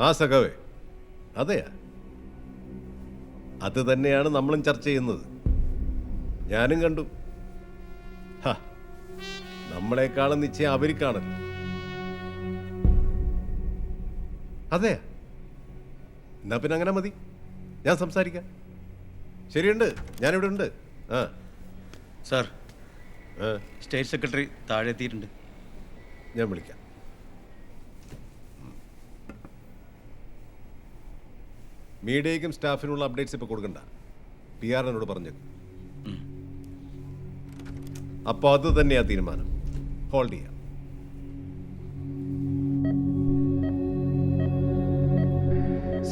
ആ സഖാവേ അതെയാ? അത് തന്നെയാണ് നമ്മളും ചർച്ച ചെയ്യുന്നത്. ഞാനും കണ്ടു. ഹ, നമ്മളെക്കാളും നിശ്ചയം അവർക്കാണല്ലോ അതെയാ? എന്നാ പിന്നെ അങ്ങനെ മതി. ഞാൻ സംസാരിക്കാം. ശരിയുണ്ട് ഞാനിവിടെ ഉണ്ട്. ആ. സാർ സ്റ്റേറ്റ് സെക്രട്ടറി താഴെ എത്തിയിട്ടുണ്ട്. ഞാൻ വിളിക്കാം. മീഡിയയ്ക്കും സ്റ്റാഫിനുള്ള അപ്ഡേറ്റ്സ് ഇപ്പോൾ കൊടുക്കണ്ട. പി ആർ എന്നോട് പറഞ്ഞു അപ്പോൾ അത് തന്നെയാ തീരുമാനം. ഹോൾഡ് ചെയ്യാം.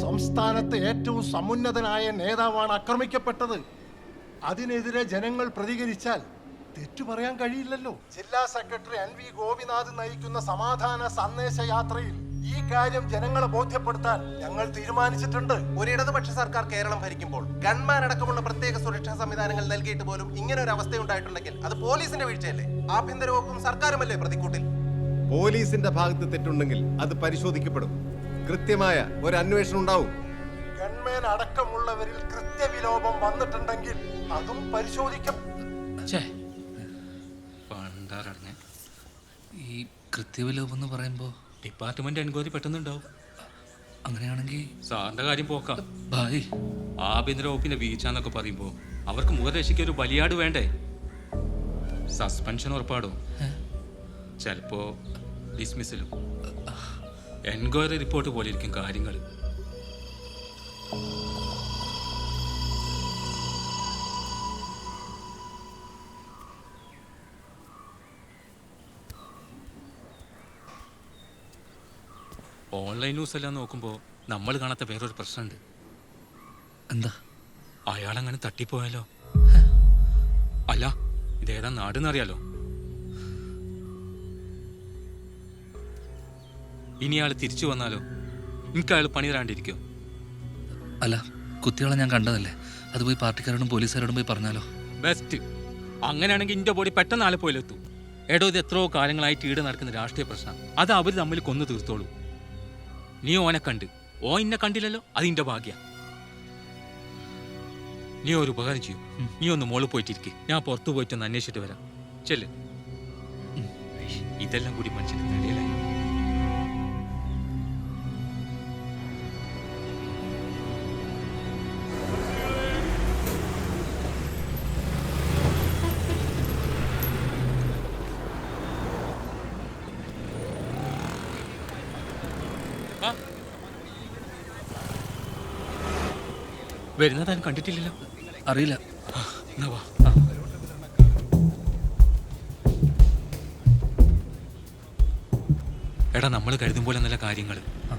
സംസ്ഥാനത്തെ ഏറ്റവും സമുന്നതനായ നേതാവാണ് ആക്രമിക്കപ്പെട്ടത്. അതിനെതിരെ ജനങ്ങൾ പ്രതികരിച്ചാൽ തെറ്റു പറയാൻ കഴിയില്ലല്ലോ. ജില്ലാ സെക്രട്ടറി എൻ വി ഗോപിനാഥ് നയിക്കുന്ന സമാധാന സന്ദേശ യാത്രയിൽ ഈ കാര്യം ജനങ്ങളെ ബോധ്യപ്പെടുത്താൻ ഞങ്ങൾ തീരുമാനിച്ചിട്ടുണ്ട്. ഒരു ഇടതുപക്ഷ സർക്കാർ കേരളം ഭരിക്കുമ്പോൾ ഗൺമാൻ അടക്കമുള്ള പ്രത്യേക സുരക്ഷാ സംവിധാനങ്ങൾ നൽകിയിട്ട് പോലും ഇങ്ങനെ ഒരു അവസ്ഥ ഉണ്ടായിട്ടുണ്ടെങ്കിൽ അത് പോലീസിന്റെ വീഴ്ചയല്ലേ? ആഭ്യന്തര വകുപ്പും സർക്കാരുമല്ലേ പ്രതിക്കൂട്ടിൽ? പോലീസിന്റെ ഭാഗത്ത് തെറ്റുണ്ടെങ്കിൽ അത് പരിശോധിക്കപ്പെടും. കൃത്യമായ ഒരു അന്വേഷണം ഉണ്ടാവും. ഗൺമാൻ അടക്കമുള്ളവരിൽ കൃത്യവിലോപം വന്നിട്ടുണ്ടെങ്കിൽ അതും പരിശോധിക്കും. ഈ കൃത്യവിലോപം എന്ന് പറയുമ്പോൾ ഡിപ്പാർട്ട്മെന്റ് എൻക്വയറി പെട്ടെന്നുണ്ടാവും. അങ്ങനെയാണെങ്കിൽ സാറിന്റെ കാര്യം പോക്കാം. ബായ്. ആഭ്യന്തര വകുപ്പിന്റെ വീഴ്ച എന്നൊക്കെ പറയുമ്പോൾ അവർക്ക് മുഖരക്ഷയ്ക്ക് ഒരു ബലിയാട് വേണ്ടേ? സസ്പെൻഷൻ ഉറപ്പാടോ. ചിലപ്പോ ഡിസ്മിസിലും. എൻക്വയറി റിപ്പോർട്ട് പോലെ ഇരിക്കും കാര്യങ്ങൾ ഓൺലൈൻ ന്യൂസ് എല്ലാം നോക്കുമ്പോൾ നമ്മൾ കാണാത്ത വേറൊരു പ്രശ്നമുണ്ട്. എന്താ? അയാളങ്ങനെ തട്ടിപ്പോയാലോ? അല്ല ഇതേതാ നാടെന്നറിയാലോ? ഇനി അയാൾ തിരിച്ചു വന്നാലോ? എനിക്ക് അയാൾ പണി തരാണ്ടിരിക്കോ? അല്ല കുത്തികളെ ഞാൻ കണ്ടതല്ലേ? അത് പോയി പാർട്ടിക്കാരോടും പോലീസുകാരോടും പോയി പറഞ്ഞാലോ? ബെസ്റ്റ് അങ്ങനെയാണെങ്കിൽ ഇന്റെ ബോഡി പെട്ടെന്ന് ആലപ്പോയിലെത്തും എടോ ഇത് എത്രയോ കാലങ്ങളായിട്ട് ഈട് നടക്കുന്ന രാഷ്ട്രീയ പ്രശ്നം. അത് അവർ തമ്മിൽ കൊന്നു തീർത്തോളൂ. നീ ഓനെ കണ്ട്. ഓ ഇന്നെ കണ്ടില്ലല്ലോ? അതിന്റെ ഭാഗ്യ. നീ ഒരു ഉപകാരം ചെയ്യൂ. നീ ഒന്ന് മോൾ പോയിട്ടിരിക്കെ. ഞാൻ പുറത്തു പോയിട്ടൊന്ന് അന്വേഷിച്ചിട്ട് വരാം. ചെല്ലു. ഇതെല്ലാം കൂടി മനുഷ്യന്റെ തലയിലായി. വരുന്നത് താൻ കണ്ടിട്ടില്ലല്ലോ. അറിയില്ല. എന്നാ വാ. എടാ നമ്മൾ കരുതും പോലെ നല്ല കാര്യങ്ങൾ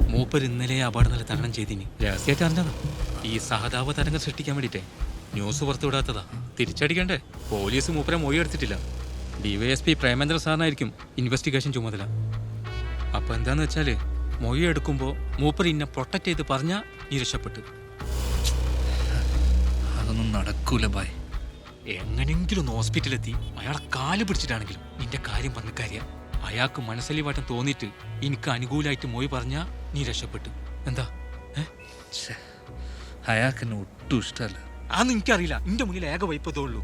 മൂപ്പർ ഇന്നലെ അപകടം നല്ല തരണം ചെയ്തിനി. രഹസ്യമായിട്ട് അറിഞ്ഞതാ? ഈ സഹതാപ തരംഗം സൃഷ്ടിക്കാൻ വേണ്ടിയിട്ടേ. ന്യൂസ് പുറത്തുവിടാത്തതാ തിരിച്ചടിക്കണ്ടേ? പോലീസ് മൂപ്പരെ മൊഴി എടുത്തിട്ടില്ല. ഡിവൈഎസ്പി പ്രേമേന്ദ്ര സാറിനായിരിക്കും ഇൻവെസ്റ്റിഗേഷൻ ചുമതല. അപ്പൊ എന്താന്ന് വെച്ചാൽ മൊഴി എടുക്കുമ്പോ മൂപ്പർ ഇന്നെ പ്രൊട്ടക്ട് ചെയ്ത് പറഞ്ഞാ നീ രക്ഷപ്പെട്ടു അതൊന്നും നടക്കൂല ബായ്. എങ്ങനെങ്കിലും ഒന്ന് ഹോസ്പിറ്റലെത്തി അയാളെ കാൽ പിടിച്ചിട്ടാണെങ്കിലും നിന്റെ കാര്യം പറഞ്ഞ കാര്യം അയാൾക്ക് മനസ്സലിവാട്ടം തോന്നിയിട്ട് എനിക്ക് അനുകൂലമായിട്ട് മൊഴി പറഞ്ഞാ നീ രക്ഷപ്പെട്ടു. എന്താ? അയാൾക്ക് എന്നെ ഒട്ടും ഇഷ്ടമല്ല. അതൊന്നും എനിക്കറിയില്ല. നിന്റെ മുന്നിൽ ഏക വൈപ്പതേ ഉള്ളൂ.